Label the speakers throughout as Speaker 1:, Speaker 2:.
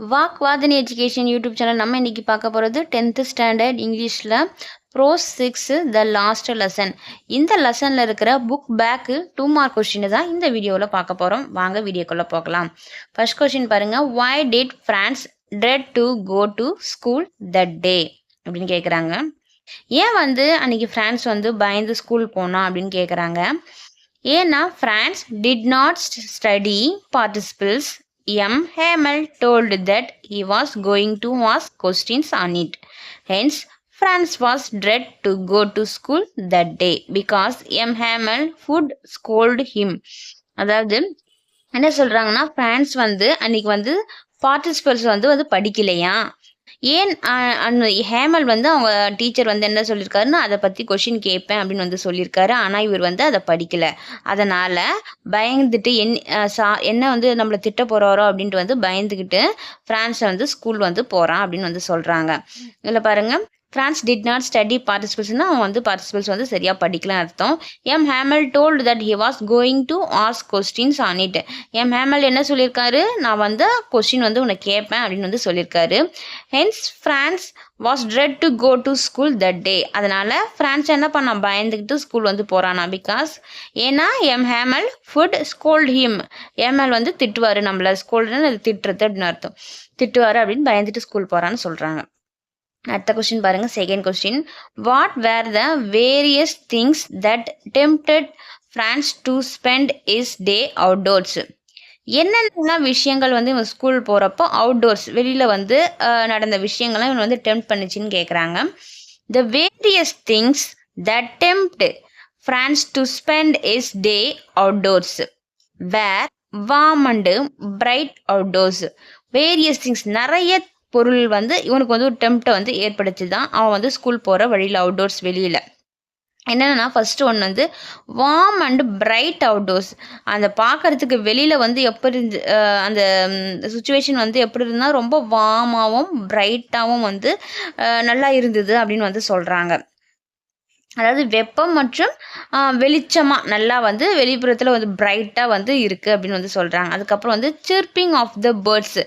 Speaker 1: Walk வாதனி education YouTube channel நம்ம இன்னைக்கு பார்க்க போகிறது டென்த்து ஸ்டாண்டர்ட் இங்கிலீஷில் prose six the last lesson இந்த லெசனில் இருக்கிற book back two mark question தான் இந்த வீடியோவில் பார்க்க போகிறோம் வாங்க வீடியோக்குள்ளே போகலாம். ஃபர்ஸ்ட் கொஷின் பாருங்கள் why did Franz dread to go to school the day அப்படின்னு கேட்குறாங்க ஏன் வந்து அன்னைக்கு ஃப்ரான்ஸ் வந்து பயந்து ஸ்கூல் போனோம் அப்படின்னு கேட்குறாங்க ஏன்னா Franz did not study participles M Hamel told that he was going to was questions on it hence Franz was dread to go to school that day because M Hamel would scold him அதாவது என்ன சொல்கிறாங்கன்னா France வந்து அன்னைக்கு வந்து participles வந்து வந்து படிக்கலையா? ஏன் Hamel வந்து அவங்க டீச்சர் வந்து என்ன சொல்லியிருக்காருன்னா அதை பற்றி கொஷின் கேட்பேன் அப்படின்னு வந்து சொல்லியிருக்காரு ஆனால் இவர் வந்து அதை படிக்கல. அதனால் பயந்துட்டு என் சா என்ன வந்து நம்மளை திட்ட போகிறாரோ அப்படின்ட்டு வந்து பயந்துக்கிட்டு ஃப்ரான்ஸில் வந்து ஸ்கூல் வந்து போகிறான் அப்படின்னு வந்து சொல்கிறாங்க இதில் பாருங்கள் ஃப்ரான்ஸ் டிட் நாட் ஸ்டடி பார்ட்டிசிபல்ஸ்னா அவன் வந்து பார்ட்டிசிபல்ஸ் வந்து சரியாக படிக்கலன்னு அர்த்தம். M Hamel told that he was going to ask questions on it M Hamel என்ன சொல்லியிருக்காரு? நான் வந்து கொஸ்டின் வந்து உன்னை கேட்பேன் அப்படின்னு வந்து சொல்லியிருக்காரு. Hence Franz was dread to go to school that day அதனால் ஃப்ரான்ஸ் என்ன பண்ண பயந்துக்கிட்டு ஸ்கூல் வந்து போகிறானா பிகாஸ் ஏன்னா M Hamel would scold him Hamel வந்து திட்டுவார் நம்மளை. ஸ்கோல்டுன்னு திட்டுறது அப்படின்னு அர்த்தம். திட்டுவார் அப்படின்னு பயந்துட்டு ஸ்கூல் போகிறான்னு சொல்கிறாங்க அடுத்த கொஸ்டின் பாருங்க. Second question what were the various things that tempted Franz to spend his day outdoors என்னென்ன விஷயங்கள் வந்து இவன் ஸ்கூல் போகிறப்போ அவுட்டோர்ஸ் வெளியில் வந்து நடந்த விஷயங்கள்லாம் இவன் வந்து டெம்ப் பண்ணுச்சுன்னு கேட்குறாங்க the various things that tempted Franz to spend his day outdoors were warm and bright outdoors various things நிறைய பொருள் வந்து இவனுக்கு வந்து ஒரு டெம்ப்டை வந்து ஏற்படுத்தி தான் அவன் வந்து ஸ்கூல் போகிற வழியில் அவுட்டோர்ஸ் வெளியில். என்னென்னா ஃபஸ்ட்டு ஒன்று வந்து வார்ம் அண்டு பிரைட் அவுட்டோர்ஸ் அந்த பார்க்கறதுக்கு வெளியில் வந்து எப்படி இருந்து அந்த சுச்சுவேஷன் வந்து எப்படி இருந்தால் ரொம்ப வார்மாகவும் பிரைட்டாகவும் வந்து நல்லா இருந்தது அப்படின்னு வந்து சொல்கிறாங்க அதாவது வெப்பம் மற்றும் வெளிச்சமாக நல்லா வந்து வெளிப்புறத்தில் வந்து பிரைட்டாக வந்து இருக்குது அப்படின்னு வந்து சொல்கிறாங்க அதுக்கப்புறம் வந்து சிர்பிங் ஆஃப் த பேர்ட்ஸ்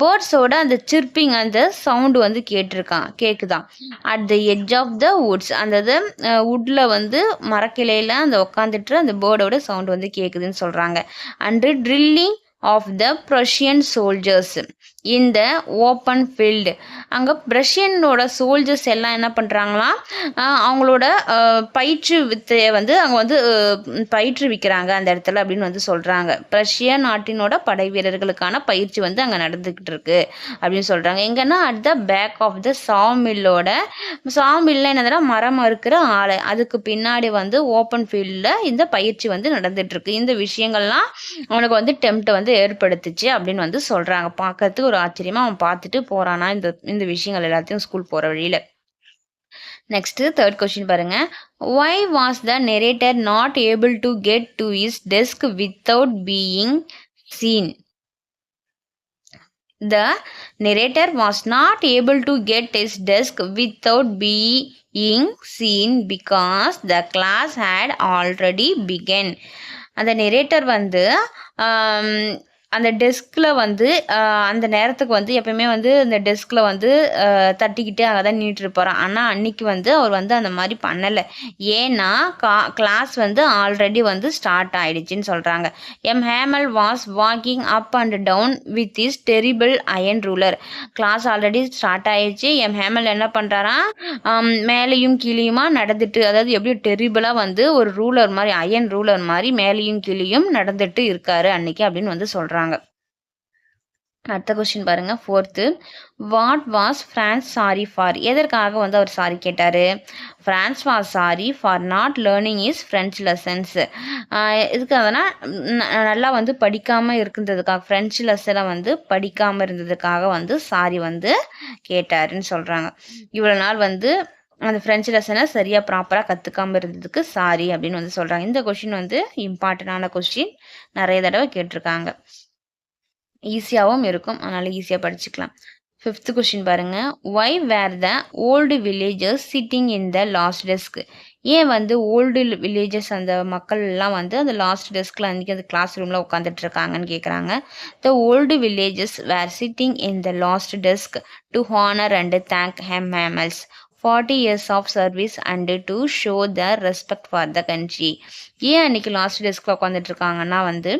Speaker 1: பேர்ட்ஸோட அந்த சிர்பிங் அந்த சவுண்டு வந்து கேட்டிருக்கான் கேட்குதான் at the edge of the woods அந்த இது வுட்டில் வந்து மரக்கிளையில் அந்த உட்காந்துட்டு அந்த பேர்டோட சவுண்டு வந்து கேட்குதுன்னு சொல்கிறாங்க and drilling of the Prussian soldiers இந்த ஓப்பன் ஃபீல்டு அங்கே ப்ரஷியனோட சோல்ஜர்ஸ் எல்லாம் என்ன பண்ணுறாங்களாம் அவங்களோட பயிற்று வித்தையை வந்து அங்கே வந்து பயிற்றுவிக்கிறாங்க அந்த இடத்துல அப்படின்னு வந்து சொல்கிறாங்க ப்ரஷிய நாட்டினோட படை வீரர்களுக்கான பயிற்சி வந்து அங்கே நடந்துக்கிட்டு இருக்கு அப்படின்னு சொல்கிறாங்க எங்கன்னா at the back of the சாமில்லோட சாமில்ல என்னதுன்னா மரம் இருக்கிற ஆலை அதுக்கு பின்னாடி வந்து ஓப்பன் ஃபீல்டில் இந்த பயிற்சி வந்து நடந்துட்டு இருக்கு. இந்த விஷயங்கள்லாம் அவனுக்கு வந்து டெம்ட்டை வந்து ஏற்படுத்துச்சு அப்படின்னு வந்து சொல்கிறாங்க பார்க்கறதுக்கு ஒரு ஆச்சரியமா அவன் பார்த்துட்டு போறானா இந்த இந்த விஷயங்கள் எல்லாத்தையும் ஸ்கூல் போகிற வழியில். நெக்ஸ்ட் தேர்ட் கொஸ்டின் பாருங்க. Why was the narrator not able to get to his desk without being seen the narrator was not able to get his desk without being seen because the class had already begun. அந்த narrator வந்து அந்த டெஸ்கில் வந்து அந்த நேரத்துக்கு வந்து எப்பயுமே வந்து அந்த டெஸ்கில் வந்து தட்டிக்கிட்டு அங்கே தான் நின்றுட்டு இருப்பாராம் ஆனால் அன்னைக்கு வந்து அவர் வந்து அந்த மாதிரி பண்ணலை. ஏன்னா கா கிளாஸ் வந்து ஆல்ரெடி வந்து ஸ்டார்ட் ஆயிடுச்சுன்னு சொல்கிறாங்க M Hamel was walking up and down with his terrible iron ruler class already start ஆயிடுச்சு. எம் ஹேமல் என்ன பண்ணுறாராம் மேலேயும் கீழேயுமா நடந்துட்டு அதாவது எப்படி டெரிபிளாக வந்து ஒரு ரூலர் மாதிரி அயன் ரூலர் மாதிரி மேலேயும் கீழேயும் நடந்துட்டு இருக்காரு அன்னைக்கு அப்படின்னு வந்து சொல்கிறாங்க அடுத்த கொஸ்டின் பாருங்க. Fourth what was Franz sorry for எதற்காக வந்து அவர் சாரி கேட்டார்? Franz was sorry for not learning his French lessons இதுக்கு அதனால் நல்லா வந்து படிக்காமல் இருக்கின்றதுக்காக ஃப்ரெஞ்ச் லெசனை வந்து படிக்காமல் இருந்ததுக்காக வந்து சாரி வந்து கேட்டாருன்னு சொல்கிறாங்க இவ்வளோ நாள் வந்து அந்த ஃப்ரெஞ்சு லெசனை சரியாக ப்ராப்பராக கற்றுக்காமல் இருந்ததுக்கு சாரி அப்படின்னு வந்து சொல்கிறாங்க இந்த கொஷின் வந்து இம்பார்ட்டண்டான கொஸ்டின் நிறைய தடவை கேட்டிருக்காங்க. ஈஸியாகவும் இருக்கும். அதனால் ஈஸியாக படிச்சுக்கலாம். ஃபிஃப்த் கொஷின் பாருங்கள் why were the old villagers sitting in the last desk ஏன் வந்து ஓல்டு வில்லேஜஸ் அந்த மக்கள் எல்லாம் வந்து அந்த லாஸ்ட் டெஸ்கில் அன்றைக்கி அந்த கிளாஸ் ரூமில் உட்காந்துட்டு இருக்காங்கன்னு கேட்குறாங்க the old villagers were sitting in the last desk to honour and thank M Hamel's forty years of service and to show the respect for the country ஏன் அன்றைக்கி லாஸ்ட் டெஸ்கில் உட்காந்துட்டு இருக்காங்கன்னா வந்து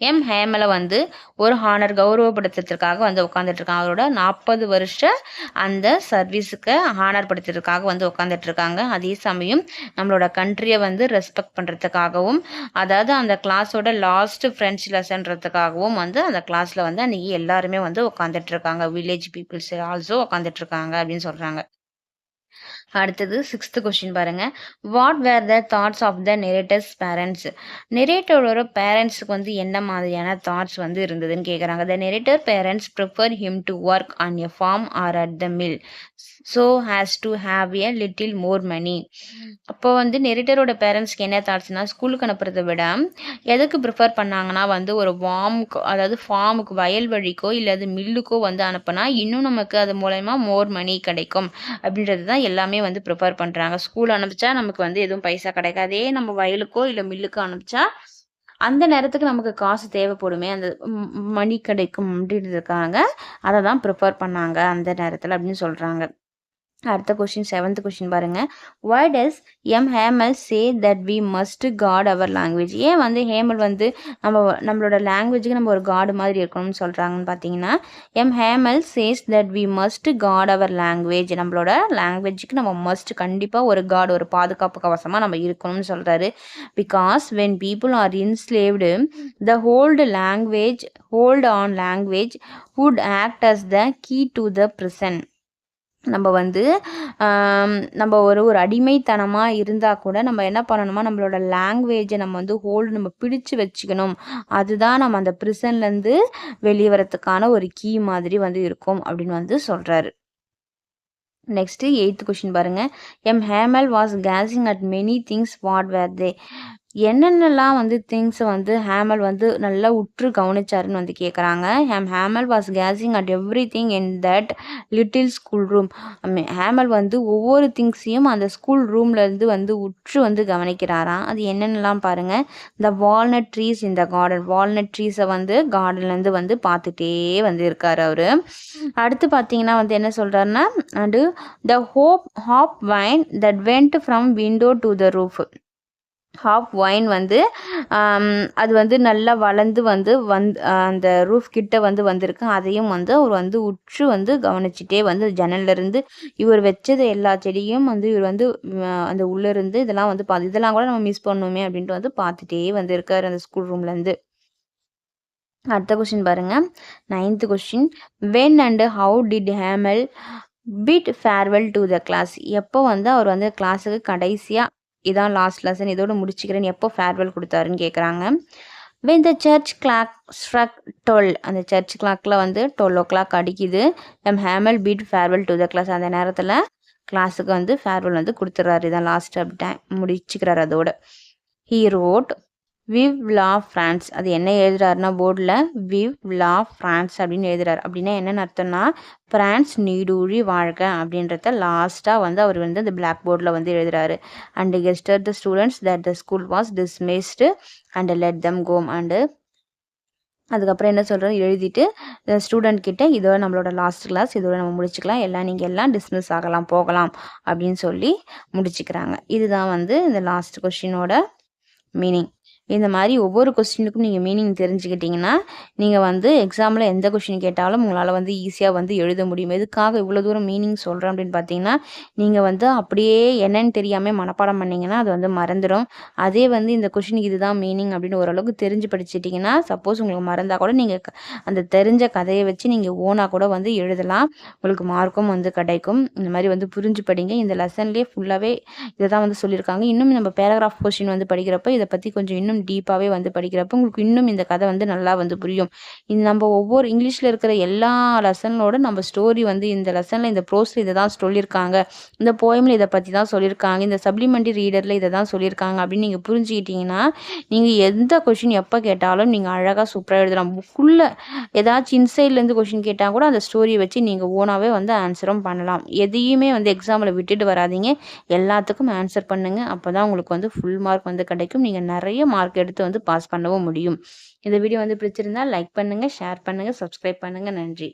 Speaker 1: எம் ஹேமலை வந்து ஒரு ஹானர் கௌரவப்படுத்துறதுக்காக வந்து உட்காந்துட்டு இருக்காங்க அவரோட நாற்பது வருஷ அந்த சர்வீஸுக்கு ஹானர் படுத்துறதுக்காக வந்து உட்காந்துட்டு இருக்காங்க அதே சமயம் நம்மளோட கண்ட்ரியை வந்து ரெஸ்பெக்ட் பண்ணுறதுக்காகவும் அதாவது அந்த கிளாஸோட லாஸ்ட் ஃப்ரெண்ட்ஸ் லெசன்றதுக்காகவும் வந்து அந்த கிளாஸில் வந்து அன்றைக்கி எல்லாருமே வந்து உட்காந்துட்டு இருக்காங்க வில்லேஜ் பீப்புள்ஸ் ஆல்சோ உட்காந்துட்டு இருக்காங்க அப்படின்னு சொல்கிறாங்க அடுத்தது சிக்ஸ்த்து கொஸ்டின் பாருங்க. What were the thoughts of the narrator's parents நெரேட்டரோட பேரண்ட்ஸுக்கு வந்து என்ன மாதிரியான தாட்ஸ் வந்து இருந்ததுன்னு கேட்குறாங்க the narrator parents prefer him to work on a farm or at the mill so has to have a little more money அப்போ வந்து நெரேட்டரோட பேரண்ட்ஸ்க்கு என்ன தாட்ஸ்னா ஸ்கூலுக்கு அனுப்புறதை விட எதுக்கு ப்ரிஃபர் பண்ணாங்கன்னா வந்து ஒரு வார்முக்கு அதாவது ஃபார்முக்கு வயல்வெளிக்கோ இல்லை அது மில்லுக்கோ வந்து அனுப்புனா இன்னும் நமக்கு அது மூலயமா மோர் மணி கிடைக்கும். அப்படின்றது தான் எல்லாமே வந்து ப்ரிஃபர் பண்ணுறாங்க ஸ்கூல் அனுப்பிச்சா நமக்கு வந்து எதுவும் பைசா கிடைக்காதே. நம்ம வயலுக்கோ இல்லை மில்லுக்கோ அனுப்பிச்சா அந்த நேரத்துக்கு நமக்கு காசு தேவைப்படுமே. அந்த மணி கிடைக்கும் அப்படின்றதுக்காக அதை தான் ப்ரிஃபர் பண்ணாங்க அந்த நேரத்தில் அப்படின்னு சொல்கிறாங்க அடுத்த கொஷின் செவன்த் கொஷின் பாருங்க. Why does M Hamel say that we must guard our language ஏன் வந்து ஹேமல் வந்து நம்ம நம்மளோட லாங்குவேஜுக்கு நம்ம ஒரு காடு மாதிரி இருக்கணும்னு சொல்கிறாங்கன்னு பார்த்தீங்கன்னா M Hamel says that we must guard our language நம்மளோட லாங்குவேஜுக்கு நம்ம மஸ்ட் கண்டிப்பாக ஒரு காட் ஒரு பாதுகாப்பு கவசமாக நம்ம இருக்கணும்னு சொல்கிறாரு because when people are enslaved the hold language hold on language would act as the key to the prison நம்ம வந்து நம்ம ஒரு ஒரு அடிமைத்தனமாக இருந்தால் கூட நம்ம என்ன பண்ணணுமா? நம்மளோட லாங்குவேஜை நம்ம வந்து ஹோல்டு நம்ம பிடிச்சு வச்சுக்கணும். அதுதான் நம்ம அந்த ப்ரிசன்லேருந்து வெளியே வரத்துக்கான ஒரு கீ மாதிரி வந்து இருக்கும் அப்படின்னு வந்து சொல்கிறாரு நெக்ஸ்ட்டு எயித்து கொஷின் பாருங்கள் M Hamel was gazing at many things what were they என்னென்னலாம் வந்து திங்ஸை வந்து ஹேமல் வந்து நல்லா உற்று கவனிச்சாருன்னு வந்து கேட்குறாங்க M Hamel was gazing at everything in that little school room Hamel வந்து ஒவ்வொரு திங்ஸையும் அந்த ஸ்கூல் ரூம்லேருந்து வந்து உற்று வந்து கவனிக்கிறாராம். அது என்னென்னலாம் பாருங்கள் இந்த வால்நட் ட்ரீஸ் இந்த கார்டன் வால்நட் ட்ரீஸை வந்து கார்டன்லேருந்து வந்து பார்த்துட்டே வந்து இருக்கார் அவர். அடுத்து பார்த்தீங்கன்னா வந்து என்ன சொல்கிறாருன்னா and the hope hop vine that went from window to the roof hop vine வந்து அது வந்து நல்லா வளர்ந்து வந்து வந் அந்த ரூஃப் கிட்ட வந்து வந்திருக்கு. அதையும் வந்து அவர் வந்து உற்று வந்து கவனிச்சிட்டே வந்து ஜன்னல்லேருந்து இவர் வச்சது எல்லா செடியும் வந்து இவர் வந்து அந்த உள்ளேருந்து இதெல்லாம் வந்து பார்த்து இதெல்லாம் கூட நம்ம மிஸ் பண்ணுவோமே அப்படின்ட்டு வந்து பார்த்துட்டே வந்து இருக்கார் அந்த ஸ்கூல் ரூம்லேருந்து அடுத்த கொஸ்டின் பாருங்க. Ninth question when and how did Hamel bid farewell to the class எப்போ வந்து அவர் வந்து கிளாஸுக்கு கடைசியாக இதான் லாஸ்ட் லெசன் இதோட முடிச்சுக்கிறேன். எப்போ ஃபேர்வெல் கொடுத்தாருன்னு கேட்குறாங்க when the church clock struck twelve அந்த சர்ச் கிளாக்கில் வந்து டுவெல் ஓ கிளாக் அடிக்குது. M Hamel bid farewell to the class அந்த நேரத்தில் கிளாஸுக்கு வந்து ஃபேர்வெல் வந்து கொடுத்துட்றாரு இதான் லாஸ்ட் அப்படி முடிச்சுக்கிறாரு அதோட. He wrote vive la France அது என்ன எழுதுறாருன்னா போர்டில் விவ் லா ஃப்ரான்ஸ் அப்படின்னு எழுதுறாரு. அப்படின்னா என்னென்னு அர்த்தம்னா ஃப்ரான்ஸ் நீடூழி வாழ்க அப்படின்றத லாஸ்ட்டாக வந்து அவர் வந்து அந்த பிளாக் போர்டில் வந்து எழுதுறாரு. And gesture the students that the school was dismissed and let them go and அதுக்கப்புறம் என்ன சொல்கிறோம் எழுதிட்டு ஸ்டூடெண்ட் கிட்ட இதோட நம்மளோட லாஸ்ட் கிளாஸ் இதோட நம்ம முடிச்சுக்கலாம். எல்லாம் நீங்கள் எல்லாம் டிஸ்மிஸ் ஆகலாம் போகலாம். அப்படின்னு சொல்லி முடிச்சுக்கிறாங்க. இதுதான் வந்து இந்த லாஸ்ட் கொஷினோட மீனிங் இந்த மாதிரி ஒவ்வொரு கொஸ்டினுக்கும் நீங்கள் மீனிங் தெரிஞ்சுக்கிட்டிங்கன்னா நீங்கள் வந்து எக்ஸாமில் எந்த கொஸ்டின் கேட்டாலும் உங்களால் வந்து ஈஸியாக வந்து எழுத முடியும். எதுக்காக இவ்வளோ தூரம் மீனிங் சொல்கிறேன் அப்படின்னு பார்த்தீங்கன்னா நீங்கள் வந்து அப்படியே என்னன்னு தெரியாமல் மனப்பாடம் பண்ணிங்கன்னா அது வந்து மறந்துடும் அதே வந்து இந்த கொஷினுக்கு இதுதான் மீனிங் அப்படின்னு ஓரளவுக்கு தெரிஞ்சு படிச்சிட்டிங்கன்னா சப்போஸ் உங்களுக்கு மறந்தால் கூட நீங்கள் அந்த தெரிஞ்ச கதையை வச்சு நீங்கள் ஓனாக கூட வந்து எழுதலாம். உங்களுக்கு மார்க்கும் வந்து கிடைக்கும். இந்த மாதிரி வந்து புரிஞ்சு படிங்க. இந்த லெசன்லேயே ஃபுல்லாகவே இதை தான் வந்து சொல்லியிருக்காங்க. இன்னும் நம்ம பேராகிராஃப் கொஷின் வந்து படிக்கிறப்ப இதை பற்றி கொஞ்சம் இன்னும் இன்னும் டீப்பாகவே வந்து படிக்கிறப்போ உங்களுக்கு இன்னும் இந்த கதை வந்து நல்லா வந்து புரியும். இது நம்ம ஒவ்வொரு இங்கிலீஷில் இருக்கிற எல்லா லெசனோட நம்ம ஸ்டோரி வந்து இந்த லெசனில் இந்த ப்ரோஸில் இதை தான் சொல்லியிருக்காங்க. இந்த போயமில் இதை பற்றி தான் சொல்லியிருக்காங்க. இந்த சப்ளிமெண்ட்ரி ரீடரில் இதை தான் சொல்லியிருக்காங்க அப்படின்னு நீங்கள் புரிஞ்சுக்கிட்டீங்கன்னா நீங்கள் எந்த கொஷின் எப்போ கேட்டாலும் நீங்கள் அழகாக சூப்பராக எழுதலாம். புக்குள்ளே ஏதாச்சும் இன்சைட்லேருந்து கொஷின் கேட்டால் கூட அந்த ஸ்டோரியை வச்சு நீங்கள் ஓனாகவே வந்து ஆன்சரும் பண்ணலாம். எதையுமே வந்து எக்ஸாமில் விட்டுட்டு வராதிங்க. எல்லாத்துக்கும் ஆன்சர் பண்ணுங்கள் அப்போ தான் உங்களுக்கு வந்து ஃபுல் மார்க் வந்து கிடைக்கும். நீங்கள் நிறைய மார்க் மார்க் எடுத்து வந்து பாஸ் பண்ணவும் முடியும். இந்த வீடியோ வந்து பிடிச்சிருந்தா லைக் பண்ணுங்கள் ஷேர் பண்ணுங்கள் சப்ஸ்கிரைப் பண்ணுங்கள் நன்றி.